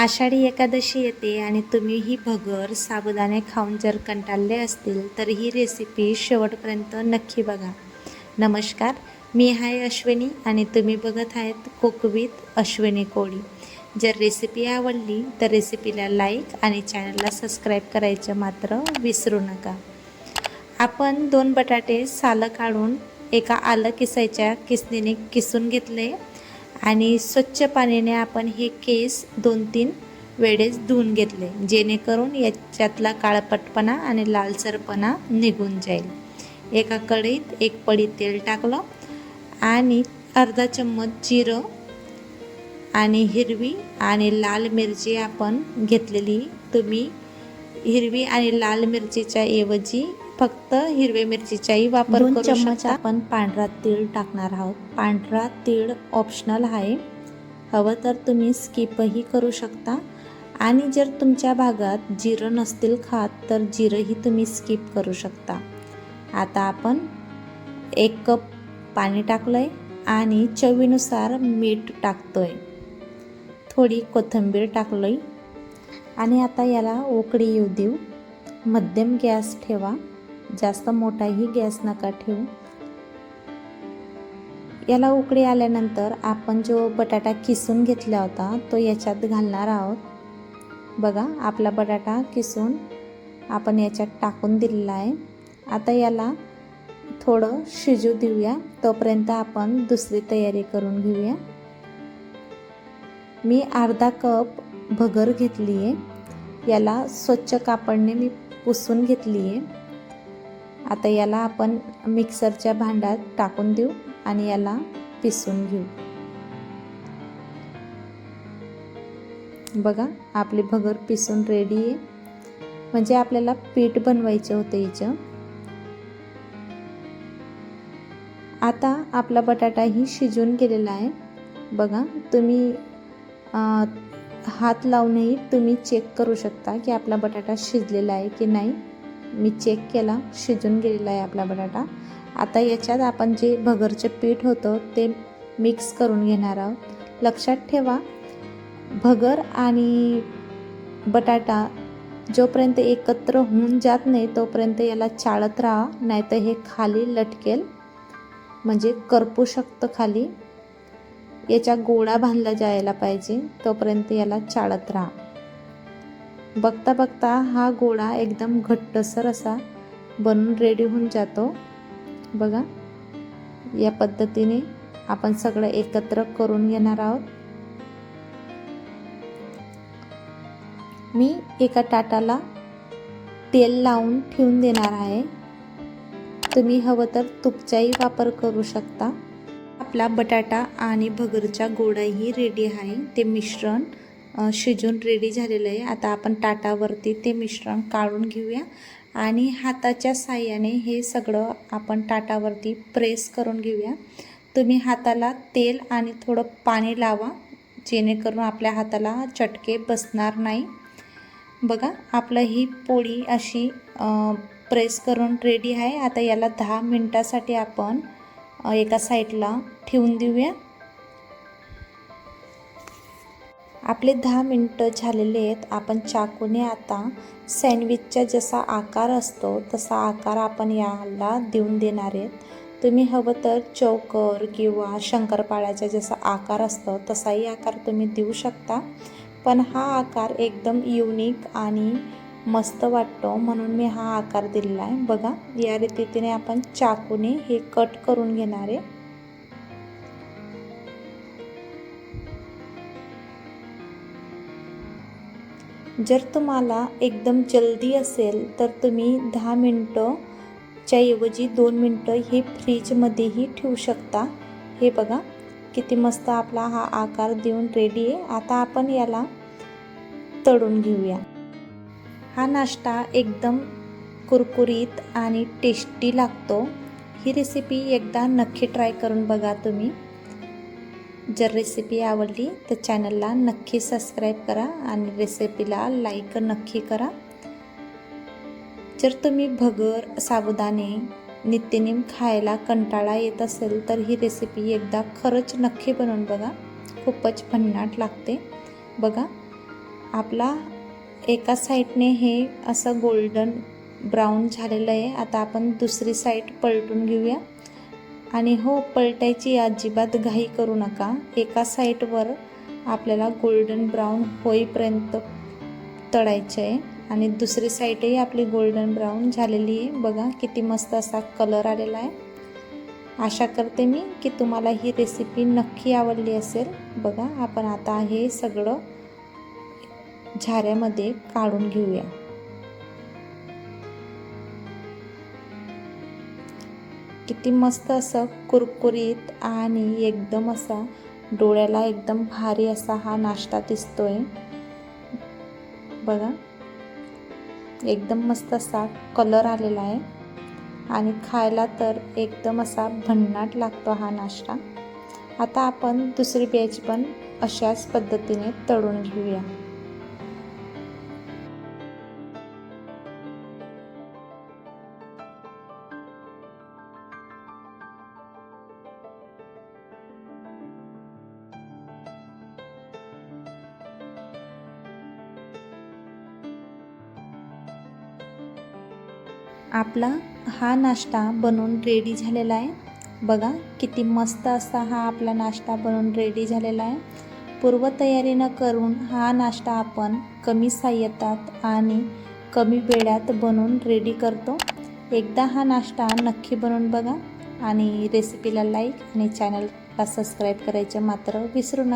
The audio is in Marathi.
आषाढी एकादशी येते आणि तुम्ही ही भगर साबुदाणे खाऊन जर कंटाळले असतील तर ही रेसिपी शेवटपर्यंत नक्की बघा. नमस्कार मी आहे अश्विनी आणि तुम्ही बघत आहेत कोकवीत अश्विनी कोळी. जर रेसिपी आवडली तर रेसिपीला लाईक आणि चॅनलला सबस्क्राईब करायचं मात्र विसरू नका. आपण दोन बटाटे सालं काढून एका आलं किसायच्या किसणीने किसून घेतले. आणि स्वच्छ पाण्याने आपण हे केस दोन तीन वेळेस धुवून घेतले जेणेकरून याच्यातला काळपटपणा आणि लालसरपणा निघून जाईल. एका कढईत एक पडी तेल टाकलं आणि अर्धा चम्मच जिरं आणि हिरवी आणि लाल मिरची आपण घेतलेली. तुम्ही हिरवी आणि लाल मिरचीच्या ऐवजी फक्त हिरव्या मिरचीचाही वापर दोन करू चम्मच आपण पांढरा तीळ टाकणार आहोत. पांढरा तीळ ऑप्शनल आहे. हवं तर तुम्ही स्किपही करू शकता. आणि जर तुमच्या भागात जिरं नसतील खात तर जिरंही तुम्ही स्किप करू शकता. आता आपण एक कप पाणी टाकलंय आणि चवीनुसार मीठ टाकतोय. थोडी कोथिंबीर टाकलोय. आणि आता याला उकळी येऊ देऊ. मध्यम गॅस ठेवा. जास्त मोठाही गॅस नका ठेवू. याला उकळी आल्यानंतर आपण जो बटाटा किसून घेतला होता तो याच्यात घालणार आहोत. बघा आपला बटाटा किसून आपण याच्यात टाकून दिलेला आहे. आता याला थोडं शिजू देऊया. तोपर्यंत आपण दुसरी तयारी करून घेऊया. मी अर्धा कप भगर घेतली आहे याला स्वच्छ कापडने मी पुसून घेतली आहे आता याला आपण मिक्सरच्या भांड्यात टाकून देऊ आणि याला पिसून घेऊ. बघा आपली भगर पिसून रेडी आहे. म्हणजे आपल्याला पीठ बनवायचं होतं हिचं. आता आपला बटाटाही शिजून गेलेला आहे. बघा तुम्ही हात लावूनही तुम्ही चेक करू शकता की आपला बटाटा शिजलेला आहे की नाही. मी चेक केला शिजून गेलेला आहे आपला बटाटा. आता याच्यात आपण जे भगरचं पीठ होतं ते मिक्स करून घेणार आहोत. लक्षात ठेवा भगर आणि बटाटा जोपर्यंत एकत्र होऊन जात नाही तोपर्यंत याला चाळत राहा नाहीतर हे खाली लटकेल. म्हणजे करपू शकतं खाली. याच्या गोळा बांधला जायला पाहिजे तोपर्यंत याला चाळत राहा. बघता बघता हा गोळा एकदम घट्टसर असा बनून रेडी होऊन जातो. बघा या पद्धतीने आपण सगळं एकत्र करून घेणार आहोत. मी एका ताटाला तेल लावून ठेवून देणार आहे. तुम्ही हवं तर तुपचाही वापर करू शकता. आपला बटाटा आणि भगरचा गोडाही रेडी आहे. ते मिश्रण शिजून रेडी झालेलं आहे. आता आपण ताटावरती ते मिश्रण काढून घेऊया. आणि हाताच्या साह्याने हे सगळं आपण ताटावरती प्रेस करून घेऊया. तुम्ही हाताला तेल आणि थोडं पाणी लावा जेणेकरून आपल्या हाताला चटके बसणार नाही. बघा आपलं ही पोळी अशी प्रेस करून रेडी आहे. आता याला दहा मिनटासाठी आपण एका साईडला ठेवून देऊया. आपले दहा मिनटं झालेले आहेत. आपण चाकूने आता? सँडविचचा जसा आकार असतो तसा आकार आपण याला देऊन देणार आहेत. तुम्ही हवं तर चौकर किंवा शंकरपाळ्याचा जसा आकार असतो तसाही आकार तुम्ही देऊ शकता. पण हा आकार एकदम युनिक आणि मस्त वाटतो म्हणून मी हा आकार दिलेला आहे. बघा या रीतीने आपण चाकूने हे कट करून घेणार आहे. जर तुम्हाला एकदम जल्दी असेल तर तुम्ही दहा मिनटंच्या ऐवजी दोन मिनटं हे फ्रीजमध्येही ठेवू शकता. हे बघा किती मस्त आपला हा आकार देऊन रेडी आहे. आता आपण याला तळून घेऊया. हा नाश्ता एकदम कुरकुरीत आणि टेस्टी लागतो. ही रेसिपी एकदा नक्की ट्राय करून बघा तुम्ही. जर रेसिपी आवडली तर चॅनलला नक्की सबस्क्राईब करा आणि रेसिपीला लाईक नक्की करा. जर तुम्ही भगर साबुदाणे नित्यनेम खायला कंटाळा येत असेल तर ही रेसिपी एकदा खरंच नक्की बनवून बघा. खूपच भन्नाट लागते. बघा आपला एका साईडने हे असं गोल्डन ब्राऊन झालेलं आहे. आता आपण दुसरी साईड पलटून घेऊया. आणि हो पलटायची अजिबात घाई करू नका. एका साईडवर आपल्याला गोल्डन ब्राऊन होईपर्यंत तळायचं आहे आणि दुसरी साईडही आपली गोल्डन ब्राऊन झालेली आहे. बघा किती मस्त असा कलर आलेला आहे. आशा करते मी की तुम्हाला ही रेसिपी नक्की आवडली असेल. बघा आपण आता हे सगळं झाऱ्यामध्ये काढून घेऊया. किती मस्त असं कुरकुरीत आणि एकदम असा डोळ्याला एकदम भारी असा हा नाश्ता दिसतोय. बघा. एकदम मस्त असा कलर आलेला आहे. आणि खायला तर एकदम असा भन्नाट लागतो हा नाश्ता. आता आपण दुसरी बॅच पण अशाच पद्धतीने तळून घेऊया. आपला हा नाश्ता बनवून रेडी झालेला आहे. बघा किती मस्त असा हा आपला नाश्ता बनवून रेडी झालेला आहे. पूर्वतयारीनं करून हा नाश्ता आपण कमी साह्यतात आणि कमी वेळात बनवून रेडी करतो. एकदा हा नाश्ता नक्की बनवून बघा आणि रेसिपीला लाईक आणि चॅनलला सबस्क्राईब करायचे मात्र विसरू नका.